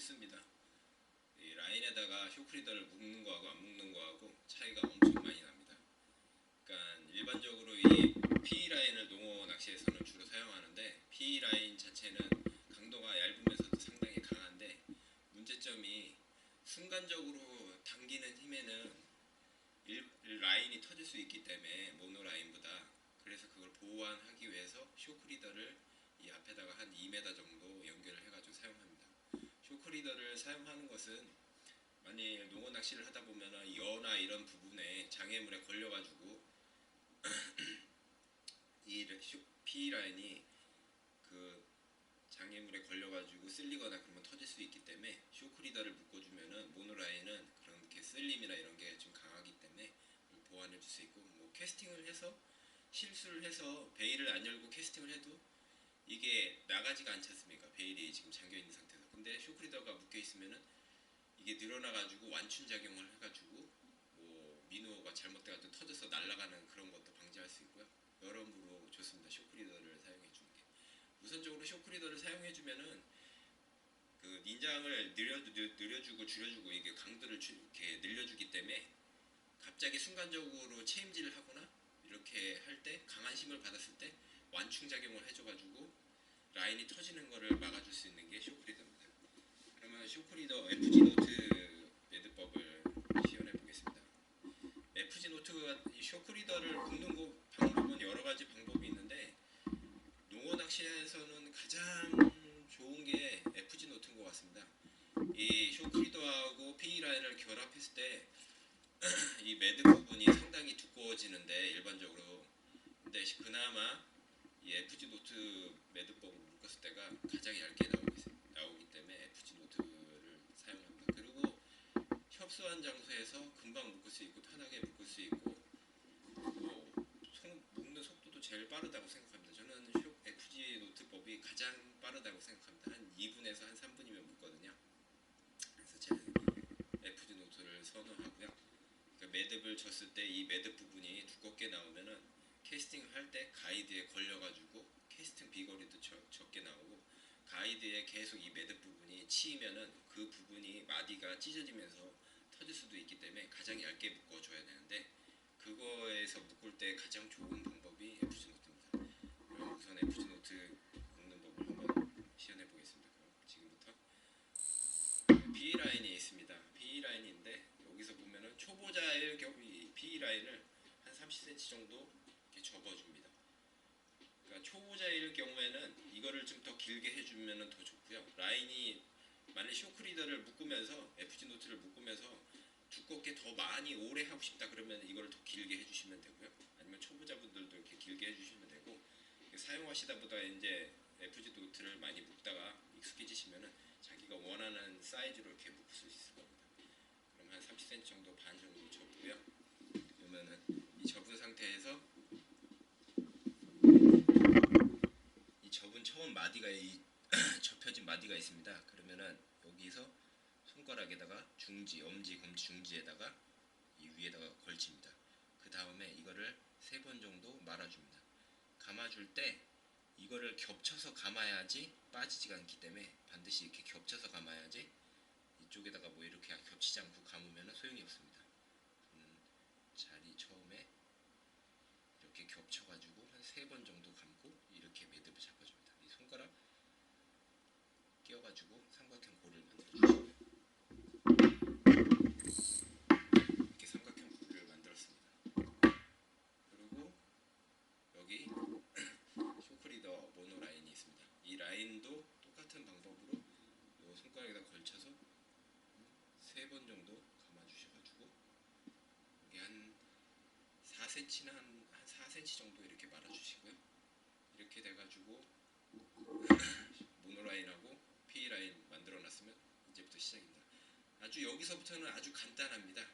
필수입니다. 이 라인에다가 쇼크리더를 묶는 거하고 안 묶는 거하고 차이가 엄청 많이 납니다. 그러니까 일반적으로 이 PE 라인을 농어 낚시에서는 주로 사용하는데 PE 라인 자체는 강도가 얇으면서도 상당히 강한데 문제점이 순간적으로 당기는 힘에는 일, 라인이 터질 수 있기 때문에 모노 라인보다 그래서 그걸 보완하기 위해서 쇼크리더를 이 앞에다가 한 2m 정도 연결을 해가지고 사용합니다. 쇼크리더를 사용하는 것은 만약 농어 낚시를 하다 보면은 여나 이런 부분에 장애물에 걸려가지고 이 쇼- P 라인이 그 장애물에 걸려가지고 쓸리거나 그러면 터질 수 있기 때문에 쇼크리더를 묶어주면은 모노라인은 그렇게 쓸림이나 이런 게 좀 강하기 때문에 보완해 줄 수 있고 뭐 캐스팅을 해서 실수를 해서 베일을 안 열고 캐스팅을 해도 이게 나가지가 않지 않습니까? 베일이 지금 잠겨 있는 상태에서 근데 쇼크리더가 묶여 있으면은 이게 늘어나가지고 완충 작용을 해가지고 뭐 민호가 잘못돼가지고 터져서 날아가는 그런 것도 방지할 수 있고요. 여러모로 좋습니다. 쇼크리더를 사용해 주는 게. 우선적으로 쇼크리더를 사용해 주면은 그 닌장을 느려 느- 느려주고 줄여주고 이게 강도를 주- 이렇게 늘려주기 때문에 갑자기 순간적으로 체임질을 하거나 이렇게 할 때 강한 힘을 받았을 때 완충 작용을 해줘가지고 라인이 터지는 거를 막아줄 수 있는 게 쇼크리더입니다. 쇼크리더 FG 노트 매듭법을 시연해 보겠습니다. FG 노트가 이 쇼크리더를 거 방법은 여러 가지 방법이 있는데 농어 낚시에서는 가장 좋은 게 FG 노트인 것 같습니다. 이 쇼크리더하고 PE 라인을 결합했을 때 이 매듭 부분이 상당히 두꺼워지는데 일반적으로 근데 그나마 이 FG 노트 매듭법을 묶었을 때가 가장 얇게 나오기, 나오기 때문에 FG 노트를 사용합니다. 그리고 협소한 장소에서 금방 묶을 수 있고 편하게 묶을 수 있고 뭐 속- 묶는 속도도 제일 빠르다고 생각합니다. 저는 쇼- FG 노트법이 가장 빠르다고 생각합니다. 한 2분에서 한 3분이면 묶거든요. 그래서 제가 FG 노트를 선호하고요. 그러니까 매듭을 쳤을 때 이 매듭 부분이 두껍게 나오면은 캐스팅 할 때 가이드에 걸려가지고 캐스팅 비거리도 적- 적게 나오고 가이드에 계속 이 매듭 부분이 치이면은 그 부분이 마디가 찢어지면서 터질 수도 있기 때문에 가장 얇게 묶어줘야 되는데 그거에서 묶을 때 가장 좋은 방법이 FG 노트입니다. 그럼 우선 FG 노트 묶는 법을 한번 시연해 보겠습니다. 지금부터 B 라인이 있습니다. B 라인인데 여기서 보면은 초보자의 경우 이 B 라인을 한 30cm 정도 이렇게 접어줍니다. 그러니까 초보자일 경우에는 이거를 좀 더 길게 해주면은 더 좋고요. 라인이 만약 쇼크리더를 묶으면서 FG 노트를 묶으면서 두껍게 더 많이 오래 하고 싶다 그러면 이거를 더 길게 해주시면 되고요. 아니면 초보자분들도 이렇게 길게 해주시면 되고 사용하시다 보다 이제 FG 노트를 많이 묶다가 익숙해지시면은 자기가 원하는 사이즈로 이렇게 묶을 수 있을 겁니다. 그럼 한 30cm 정도 반 정도 접고요. 그러면은 이 접은 상태에서 이 접은 처음 마디가 이 접혀진 마디가 있습니다. 그러면은 여기서 손가락에다가 중지, 엄지, 검지, 중지에다가 이 위에다가 걸칩니다. 그 다음에 이거를 세 번 정도 말아줍니다. 감아줄 때 이거를 겹쳐서 감아야지 빠지지가 않기 때문에 반드시 이렇게 겹쳐서 감아야지 이쪽에다가 뭐 이렇게 겹치지 않고 감으면 소용이 없습니다. 음, 자리 처음에 이렇게 겹쳐가지고 한 세 번 정도 감고 이렇게 매듭을 잡아줍니다. 이 손가락 끼워가지고 삼각형 만들어주시고요. 이렇게 삼각형 골을 만들었습니다. 그리고 여기 쇼크리더 모노 라인이 있습니다. 이 라인도 똑같은 방법으로 요 손가락에다 걸쳐서 세 번 정도 감아주셔가지고 여기 한 4cm나 한, 한 4cm 정도 이렇게 말아주시고요. 이렇게 돼가지고 모노 라인하고 P 라인 만들어놨으면 이제부터 시작입니다. 아주 여기서부터는 아주 간단합니다.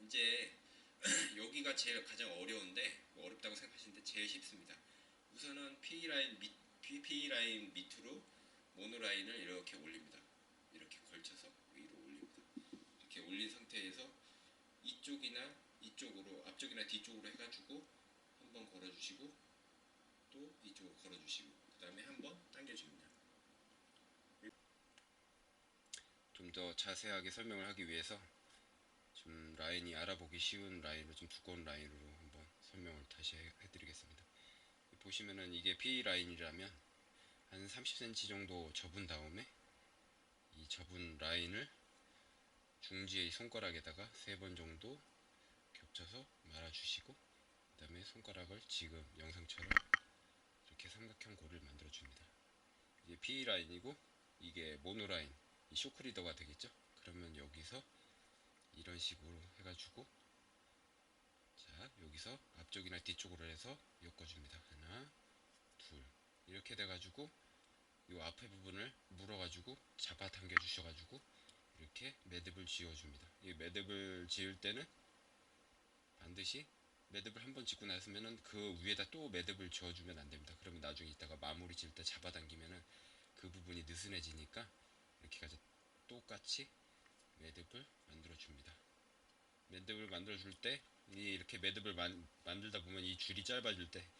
이제 여기가 제일 가장 어려운데 뭐 어렵다고 생각하시는데 제일 쉽습니다. 우선은 P 라인 밑 P 라인 밑으로 모노 라인을 이렇게 올립니다. 이렇게 걸쳐서 위로 올립니다. 이렇게 올린 상태에서 이쪽이나 이쪽으로 앞쪽이나 뒤쪽으로 해가지고 한 번 걸어주시고 또 이쪽으로 걸어주시고 그 다음에 한 번 당겨줍니다. 좀 더 자세하게 설명을 하기 위해서 좀 라인이 알아보기 쉬운 라인으로 좀 두꺼운 라인으로 한번 설명을 다시 해- 해드리겠습니다. 보시면은 이게 P 라인이라면 한 30cm 정도 접은 다음에 이 접은 라인을 중지의 손가락에다가 세 번 정도 겹쳐서 말아주시고 그 다음에 손가락을 지금 영상처럼 이렇게 삼각형 골을 만들어 줍니다. 이게 P 라인이고 이게 모노 라인, 이 쇼크 리더가 되겠죠? 그러면 여기서 이런 식으로 해가지고 자 여기서 앞쪽이나 뒤쪽으로 해서 엮어줍니다. 하나, 둘 이렇게 돼가지고 이 앞에 부분을 물어가지고 잡아당겨 주셔가지고 이렇게 매듭을 지어줍니다. 이 매듭을 지을 때는 반드시 매듭을 한 번 짓고 나서면은 그 위에다 또 매듭을 지어주면 안 됩니다. 그러면 나중에 이따가 마무리 지을 때 잡아당기면은 그 부분이 느슨해지니까 이렇게 가서 똑같이 매듭을 만들어 줍니다. 매듭을 만들어 줄 때 이렇게 매듭을 만, 만들다 보면 이 줄이 짧아질 때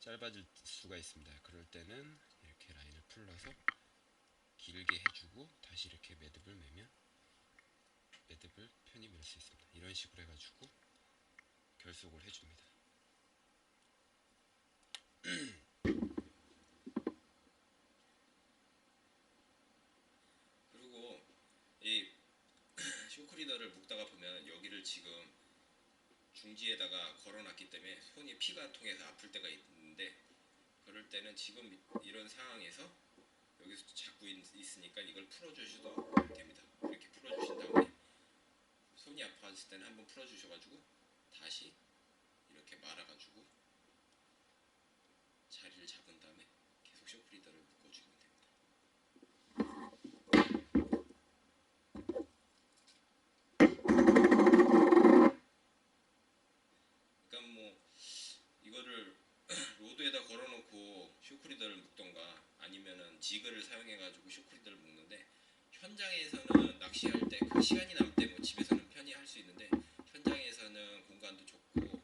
짧아질 수가 있습니다. 그럴 때는 이렇게 라인을 풀러서 길게 해주고 다시 이렇게 매듭을 매면 매듭을 편히 멜수 있습니다. 이런 식으로 해가지고 결속을 해줍니다. 그리고 이 쇼크리더를 묶다가 보면 여기를 지금 중지에다가 걸어놨기 때문에 손이 피가 통해서 아플 때가 있는데 그럴 때는 지금 이런 상황에서 여기서 잡고 있, 있으니까 이걸 풀어주셔도 됩니다. 이렇게 풀어주신 다음에 손이 아파졌을 때는 한번 풀어주셔가지고 다시 이렇게 말아가지고 자리를 잡은 다음에 계속 쇼크리더를 묶어주면 됩니다. 그러니까 뭐 이거를 로드에다 걸어놓고 쇼크리더를 묶던가 아니면은 지그를 사용해가지고 쇼크리더를 묶는데 현장에서는 낚시할 때 그 시간이 남을 때뭐 집에서는 편히 할 수 있는데 현장에서는 공간도 좁고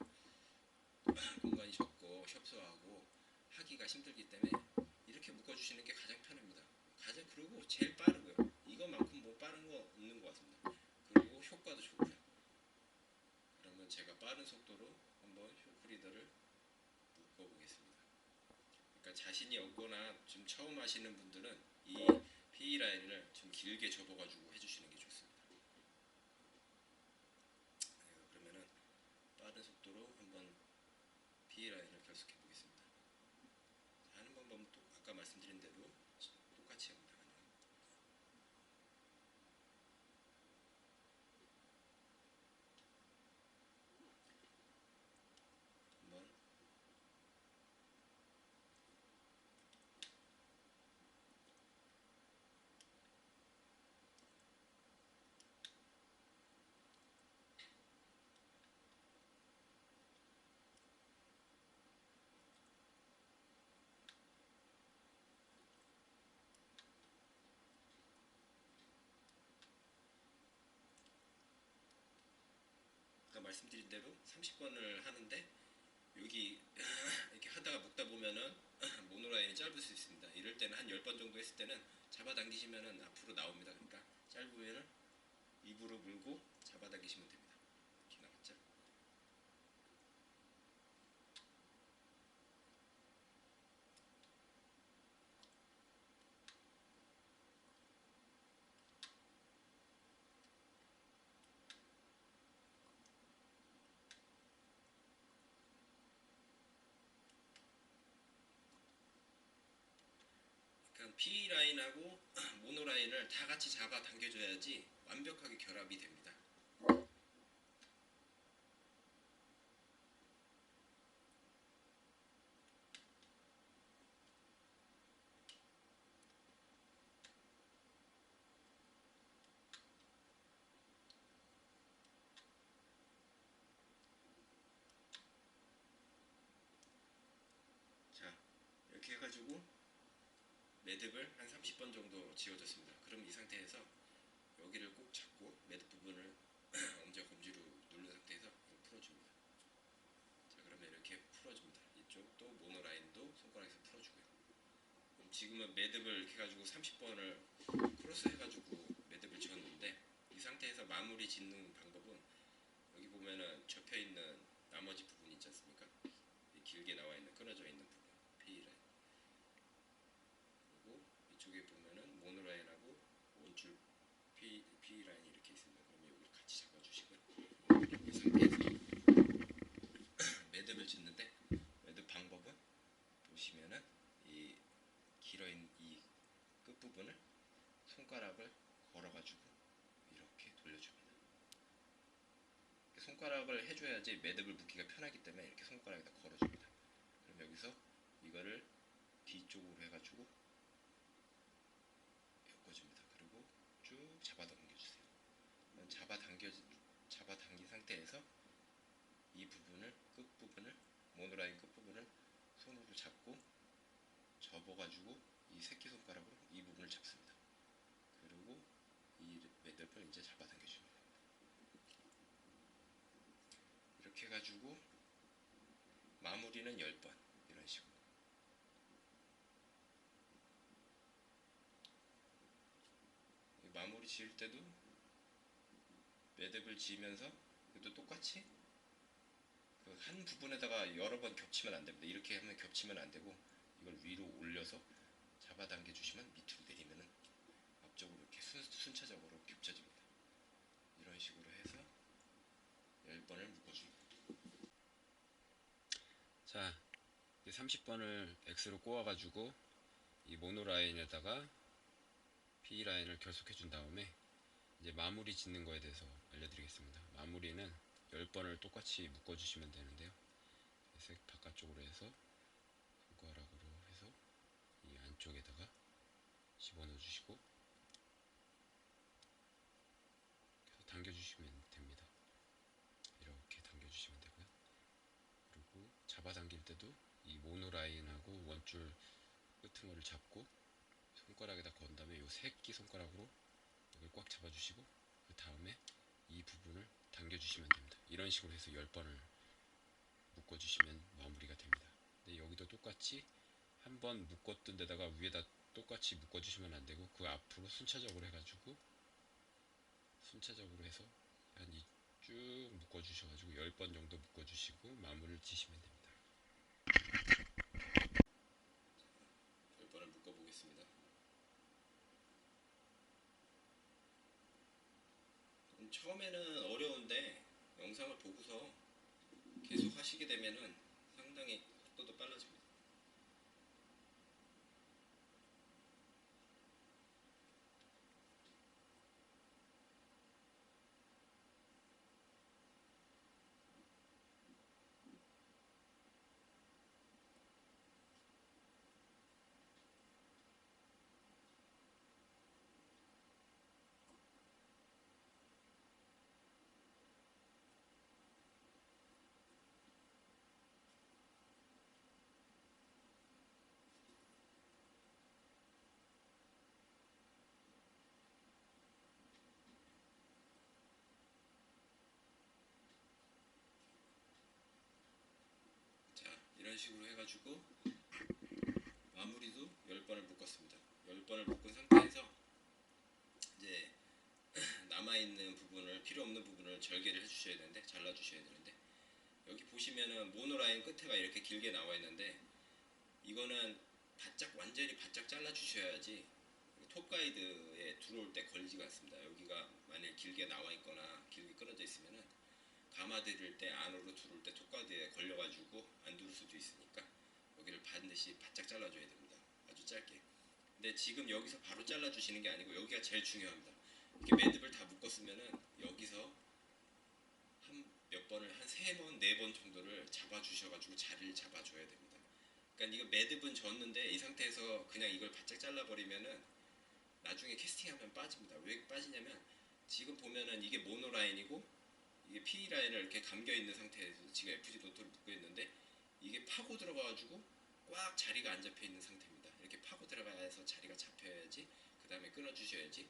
공간이 좁고 협소하고 하기가 힘들기 때문에 이렇게 묶어주시는 게 가장 편합니다. 가장 그리고 제일 빠르고요. 이거만큼 뭐 빠른 거 없는 것 같습니다. 그리고 효과도 좋고요. 그러면 제가 빠른 속도로 한번 쇼크리더를 묶어보겠습니다. 그러니까 자신이 없거나 좀 처음 하시는 분들은 이 PE 라인을 좀 길게 접어가지고 해주시는 게 좋습니다. 네, 그러면은 빠른 속도로 한번 PE 라인을 결속해 보겠습니다. 하는 방법은 또 아까 말씀드린 대로 똑같이 합니다. 그냥. 한번 아까 말씀드린 대로 30번을 하는데 여기 이렇게 하다가 묶다 보면은 모노라인이 짧을 수 있습니다. 이럴 때는 한 10번 정도 했을 때는 잡아당기시면은 앞으로 나옵니다. 그러니까 짧으면은 입으로 물고 잡아당기시면 됩니다. 이렇게 나갔죠? 그러니까 P 라인하고 모노 라인을 다 같이 잡아 당겨줘야지 완벽하게 결합이 됩니다. 자, 이렇게 해가지고 매듭을 한 30번 정도 지어줬습니다. 그럼 이 상태에서 여기를 꼭 잡고 매듭 부분을 엄지와 검지로 누른 상태에서 풀어줍니다. 자 그러면 이렇게 풀어줍니다. 이쪽도 모노라인도 손가락에서 풀어주고요. 그럼 지금은 매듭을 이렇게 해가지고 30번을 크로스 해가지고 매듭을 지었는데 이 상태에서 마무리 짓는 방법은 여기 보면은 접혀있는 나머지 부분 있지 않습니까? 길게 나와있는 끊어져 있는 부분을 손가락을 걸어가지고 이렇게 돌려줍니다. 손가락을 해줘야지 매듭을 묶기가 편하기 때문에 이렇게 손가락에다 걸어줍니다. 그럼 여기서 이거를 뒤쪽으로 해가지고 엮어줍니다. 그리고 쭉 잡아당겨주세요. 잡아당겨 잡아당긴 상태에서 이 부분을 끝 부분을 모노라인 끝 부분을 손으로 잡고 접어가지고 이 새끼 손가락으로 이 부분을 잡습니다. 그리고 이 매듭을 이제 잡아당겨줍니다. 이렇게 해가지고 마무리는 10번 이런 식으로 이 마무리 지을 때도 매듭을 지으면서 그래도 똑같이 그 한 부분에다가 여러 번 겹치면 안 됩니다. 이렇게 하면 겹치면 안 되고 이걸 위로 올려서 잡아당겨 주시면 밑으로 내리면은 앞쪽으로 이렇게 순, 순차적으로 겹쳐집니다. 이런 식으로 해서 10번을 묶어줍니다. 자, 30번을 X로 꼬아가지고 이 모노 라인에다가 P 라인을 결속해 준 다음에 이제 마무리 짓는 거에 대해서 알려드리겠습니다. 마무리는 10번을 똑같이 묶어주시면 되는데요. 색 바깥쪽으로 해서 이 안쪽에다가 집어넣어 주시고 계속 당겨주시면 됩니다. 이렇게 당겨주시면 되고요. 그리고 잡아당길 때도 이 모노 라인하고 원줄 끄트머리를 잡고 손가락에다 건 다음에 이 새끼 손가락으로 여기 꽉 잡아주시고 그 다음에 이 부분을 당겨주시면 됩니다. 이런 식으로 해서 10번을 묶어주시면 마무리가 됩니다. 근데 여기도 똑같이 한 번 묶었던 데다가 위에다 똑같이 묶어주시면 안 되고 그 앞으로 순차적으로 해가지고 순차적으로 해서 한 이 쭉 묶어주셔가지고 10번 정도 묶어주시고 마무리를 지시면 됩니다. 10번을 묶어보겠습니다. 음, 처음에는 어려운데 영상을 보고서 계속 하시게 되면은 이런 식으로 해가지고 마무리도 10번을 묶었습니다. 10번을 묶은 상태에서 이제 남아있는 부분을 필요 없는 부분을 절개를 해주셔야 되는데 잘라주셔야 되는데 여기 보시면은 모노라인 끝에가 이렇게 길게 나와 있는데 이거는 바짝 완전히 바짝 잘라 주셔야지 톱 가이드에 들어올 때 걸리지가 않습니다. 여기가 만약 길게 나와 있거나 길게 끊어져 있으면은 감아 들일 때 안으로 들어올 때 톱 가이드에 걸려가지고 안 들을 수도 있으니까 여기를 반드시 바짝 잘라줘야 됩니다. 아주 짧게. 근데 지금 여기서 바로 잘라 주시는 게 아니고 여기가 제일 중요합니다. 이렇게 매듭을 다 묶었으면은 여기서 한 몇 번을 한 세 번, 네 번 정도를 잡아 주셔가지고 자리를 잡아줘야 됩니다. 그러니까 이거 매듭은 졌는데 이 상태에서 그냥 이걸 바짝 잘라버리면은 나중에 캐스팅하면 빠집니다. 왜 빠지냐면 지금 보면은 이게 모노 라인이고 이게 P 라인을 이렇게 감겨 있는 상태에서 지금 FG 노트를 묶고 있는데 이게 파고 들어가가지고 꽉 자리가 안 잡혀 있는 상태입니다. 이렇게 파고 들어가서 자리가 잡혀야지 그 다음에 끊어 주셔야지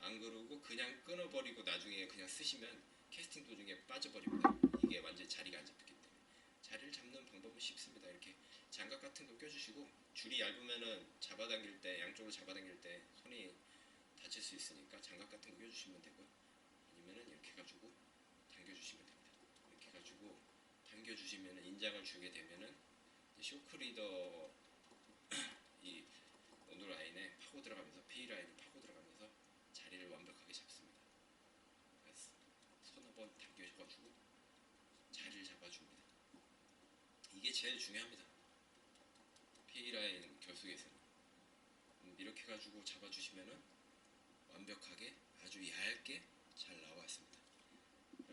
안 그러고 그냥 끊어버리고 나중에 그냥 쓰시면 캐스팅 도중에 빠져버립니다. 이게 완전히 자리가 안 잡혔기 때문에 자리를 잡는 방법은 쉽습니다. 이렇게 장갑 같은 거 껴주시고 줄 줄이 얇으면은 잡아당길 때 양쪽으로 잡아당길 때 손이 다칠 수 있으니까 장갑 같은 거 껴주시면 되고요. 아니면은 이렇게 해가지고 당겨주시면 됩니다. 이렇게 해가지고 당겨주시면은 인장을 주게 되면은 쇼크리더 이 어느 라인에 파고 들어가면서 P 라인이 파고 들어가면서 자리를 완벽하게 잡습니다. 그래서 손 한번 당겨셔가지고 자리를 잡아줍니다. 이게 제일 중요합니다. P 라인 결속에서는 음, 이렇게 해가지고 잡아주시면은 완벽하게 아주 얇게 잘 나와 있습니다.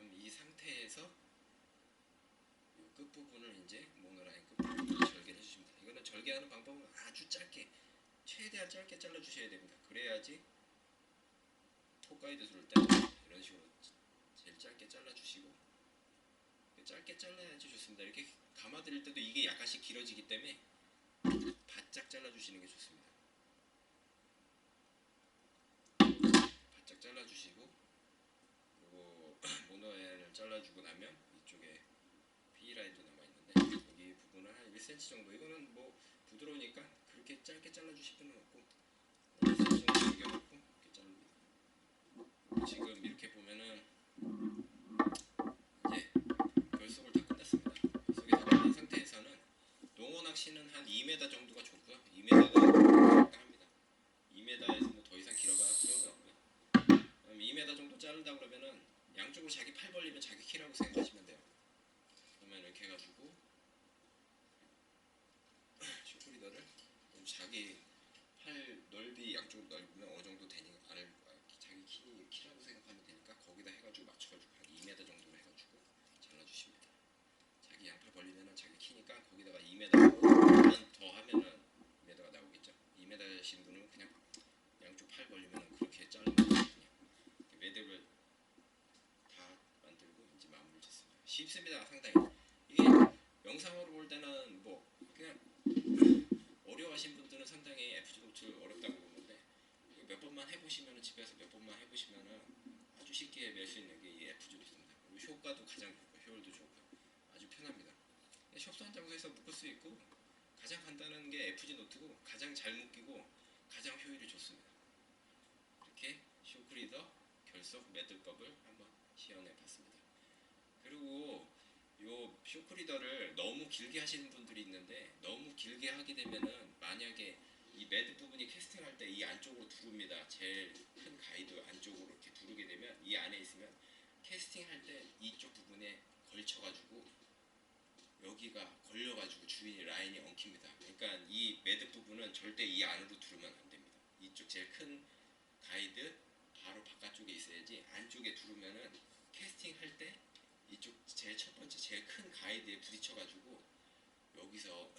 그럼 이 상태에서 이 끝부분을 이제 모노라인 끝부분을 절개를 해주십니다. 이거는 절개하는 방법은 아주 짧게 최대한 짧게 잘라주셔야 됩니다. 그래야지 줄때 이런 식으로 제일 짧게 잘라주시고 짧게 잘라야지 좋습니다. 이렇게 감아드릴 때도 이게 약간씩 길어지기 때문에 바짝 잘라주시는 게 좋습니다. 바짝 잘라주시고 모노엔을 잘라주고 나면 이쪽에 B 라인도 남아 있는데 여기 부분은 한 1cm 정도 이거는 뭐 부드러우니까 그렇게 짧게 잘라주실 필요는 없고 1cm 정도 남겨놓고 이렇게 자릅니다. 지금 이렇게 보면은 이제 결속을 다 끝냈습니다. 결속이 다 끝난 상태에서는 농어 낚시는 한 2m 정도가 좋고요. 2m가 적당합니다. 2m에서 뭐 더 이상 길어가 소용이 없고요. 그럼 2m 정도 자른다 그러면은 양쪽으로 자기 팔 벌리면 자기 키라고 생각하시면 돼요. 그러면 이렇게 해가지고 슈프리더를 좀 자기 팔 넓이 양쪽으로 넓으면 어느 정도 되니 알을 자기 키 키라고 생각하면 되니까 거기다 해가지고 맞춰가지고 한 2m 정도로 해가지고 잘라주십니다. 자기 양팔 벌리면은 자기 키니까 거기다가 2m만 더 하면은 2m가 나오겠죠. 2m신 분은 그냥 양쪽 팔 벌리면은 그렇게 자르면 되거든요. 매듭을 다 만들고 이제 마무리를 짓습니다. 쉽습니다, 상당히. 이게 영상으로 볼 때는 뭐 그냥 어려워하신 분들은 상당히 FG 노트 어렵다고 보는데 몇 번만 해보시면은 집에서 몇 번만 해보시면은 아주 쉽게 멜수 있는 게 이 FG 노트입니다. 그리고 효과도 가장 좋고 효율도 좋고 아주 편합니다. 협소한 장소에서 묶을 수 있고 가장 간단한 게 FG 노트고 가장 잘 묶이고 가장 효율이 좋습니다. 이렇게 쇼크리더 결속 매듭법을 한번 시연해 봤습니다. 그리고 요 쇼크리더를 너무 길게 하시는 분들이 있는데 너무 길게 하게 되면은 만약에 이 매듭 부분이 캐스팅 할 때 이 안쪽으로 두릅니다. 제일 큰 가이드 안쪽으로 이렇게 두르게 되면 이 안에 있으면 캐스팅 할 때 이쪽 부분에 걸쳐가지고 여기가 걸려가지고 주위 라인이 엉킵니다. 그러니까 이 매듭 부분은 절대 이 안으로 두르면 안 됩니다. 이쪽 제일 큰 가이드 바로 바깥쪽에 있어야지 안쪽에 두르면은 캐스팅 할때 이쪽 제일 첫 번째 제일 큰 가이드에 부딪혀가지고 여기서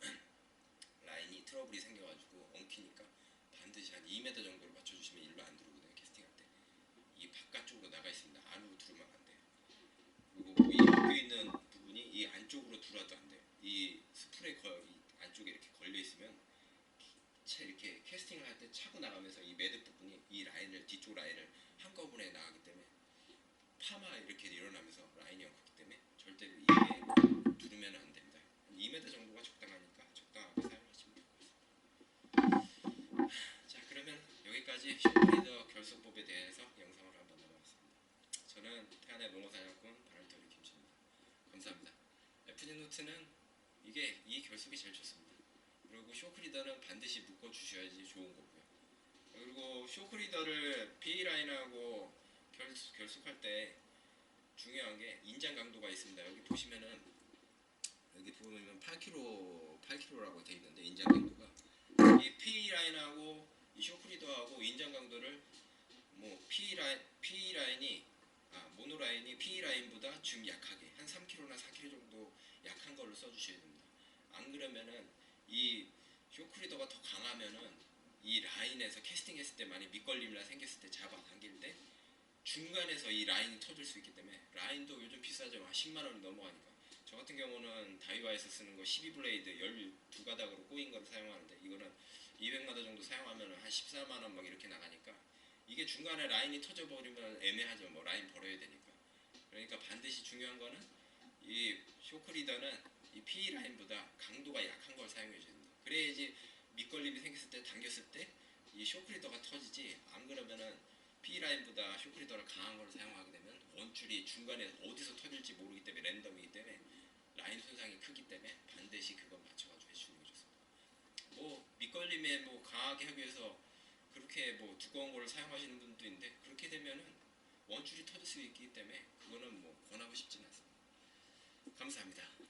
라인이 트러블이 생겨가지고 엉키니까 반드시 한 2m 정도로 맞춰주시면 일로 안 들어오거든요 캐스팅할 때. 이 바깥쪽으로 나가 있습니다. 안으로 두르면 안 돼요. 그리고 이 묶여 있는 부분이 이 안쪽으로 들어도 안 돼요. 이 스프레이 거, 이 안쪽에 이렇게 걸려 있으면 채 이렇게 캐스팅을 할 때 차고 나가면서 이 매듭 부분이 이 라인을 뒤쪽 라인을 한꺼번에 나가기 때문에 파마 이렇게 일어나면서 라인이 엉켰기 때문에 절대로 이게 두르면 안 됩니다. 한 2m 정도가 적당하니까 적당하게 사용하시면 될 것 같습니다. 자 그러면 여기까지 쇼리더 결속법에 대해서 영상을 한번 넘어갔습니다. 저는 태안의 농어사냥꾼 바람터리 김씨입니다. 감사합니다. FG 노트는 이게 이 결속이 제일 좋습니다. 그리고 쇼크리더는 반드시 묶어 주셔야지 좋은 거고요. 그리고 쇼크리더를 B 라인하고 결, 결속할 때 중요한 게 인장 강도가 있습니다. 여기 보시면은 여기 보면 8kg 8kg라고 돼 있는데 인장 강도가 이 P 라인하고 이 쇼크리더하고 인장 강도를 뭐 P 라인 P 라인이 아 모노 라인이 P 라인보다 좀 약하게 한 3kg나 4kg 정도 약한 걸로 써주셔야 됩니다. 안 그러면은 이 쇼크리더가 더 강하면은 이 라인에서 캐스팅했을 때 만약 밑걸림이나 생겼을 때 잡아 당길 때 중간에서 이 라인이 터질 수 있기 때문에 라인도 요즘 비싸죠. 한 10만 원이 넘어가니까. 저 같은 경우는 다이와에서 쓰는 거 12블레이드 12가닥으로 꼬인 거를 사용하는데 이거는 200마다 정도 사용하면 한 14만 원 막 이렇게 나가니까 이게 중간에 라인이 터져 버리면 애매하죠. 뭐 라인 벌어야 되니까. 그러니까 반드시 중요한 거는 이 쇼크리더는 이 P 라인보다 강도가 약한 걸 사용해 됩니다. 그래야지 밑걸림이 생겼을 때 당겼을 때 이 쇼크리더가 터지지 안 그러면은 P 라인보다 쇼크리더를 강한 걸 사용하게 되면 원줄이 중간에 어디서 터질지 모르기 때문에 랜덤이기 때문에 라인 손상이 크기 때문에 반드시 그거 맞춰가지고 해주는 게 좋습니다. 뭐 밑걸림에 뭐 강하게 하기 위해서 그렇게 뭐 두꺼운 걸 사용하시는 분도 있는데 그렇게 되면은 원줄이 터질 수 있기 때문에 그거는 뭐 권하고 싶지는 않습니다. 감사합니다.